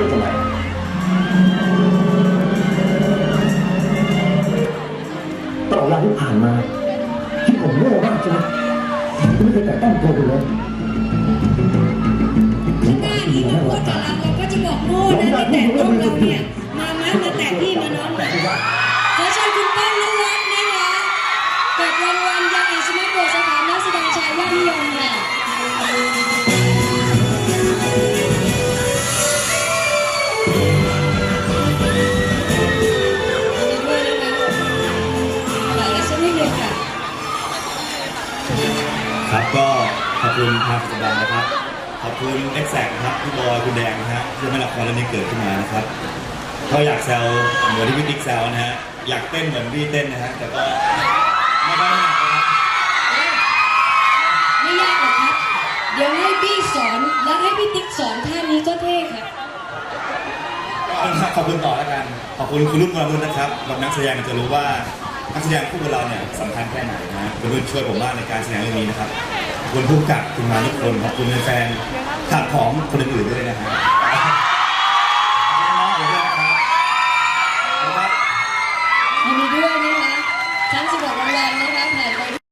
เป็นยังไงตลอดเวลาที่ผ่านมา ที่ผมโง่มากใช่ไหมไม่เคยแต่ต้องตัวเลยที่หน้านี้ถ้าพูดกัเราเราก็จะบอกโง่นะไม่แต่ต้องเราเนี่ย มามามาแต่พี่มาน้องมาขอเชิญคุณป้านวัดนะคะเกิดรางวัลยังเอชมาโรสถานนักแสดงชายยอดนิยม ครับก็ขอบคุณทางสดานนะครับ ขอบคุณเอ็กแซกนะครับพี่บอยคุณแดงนะฮะที่ทำให้ละครเรื่องนี้เกิดขึ้นมานะครับก็อยากแซวเหมือนที่พี่ติ๊กแซวนะฮะอยากเต้นเหมือนพี่เต้นนะฮะแต่ก็ไม่ได้หนักนะครับไม่ยากหรอกครับ เดี๋ยวให้พี่สอนแล้วให้พี่ติ๊กสอนท่านี้ก็เท่ครับก็ขอบคุณต่อแล้วกัน ขอบคุณคุณรุ่นวรรุ่นนะครับเรานักแสดงจะรู้ว่า นักแสดงคู่กับเราเนี่ยสำคัญแค่ไหนนะคุณรุ่นช่วยผมมากในการแสดงเรื่องนี้นะครับขอบคุณผู้กำกับคุณมาทุกคนขอบคุณแฟนขับของคนอื่นๆด้วยนะฮะ